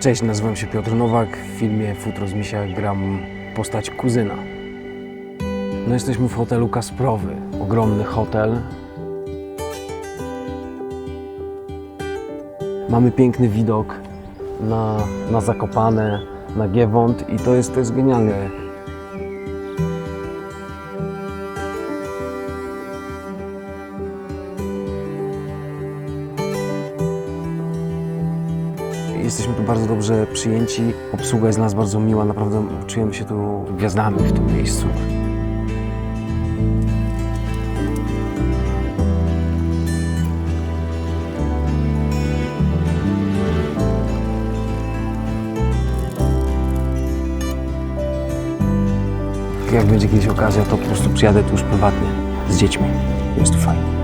Cześć, nazywam się Piotr Nowak. W filmie Futro z Misia gram postać kuzyna. No jesteśmy w hotelu Kasprowy. Ogromny hotel. Mamy piękny widok na, na Zakopane, na Giewont i to jest, to jest genialne. Jesteśmy tu bardzo dobrze przyjęci. Obsługa jest dla nas bardzo miła. Naprawdę czujemy się tu gwiazdami w tym miejscu. Jak będzie kiedyś okazja, to po prostu przyjadę tu już prywatnie z dziećmi. Jest tu fajnie.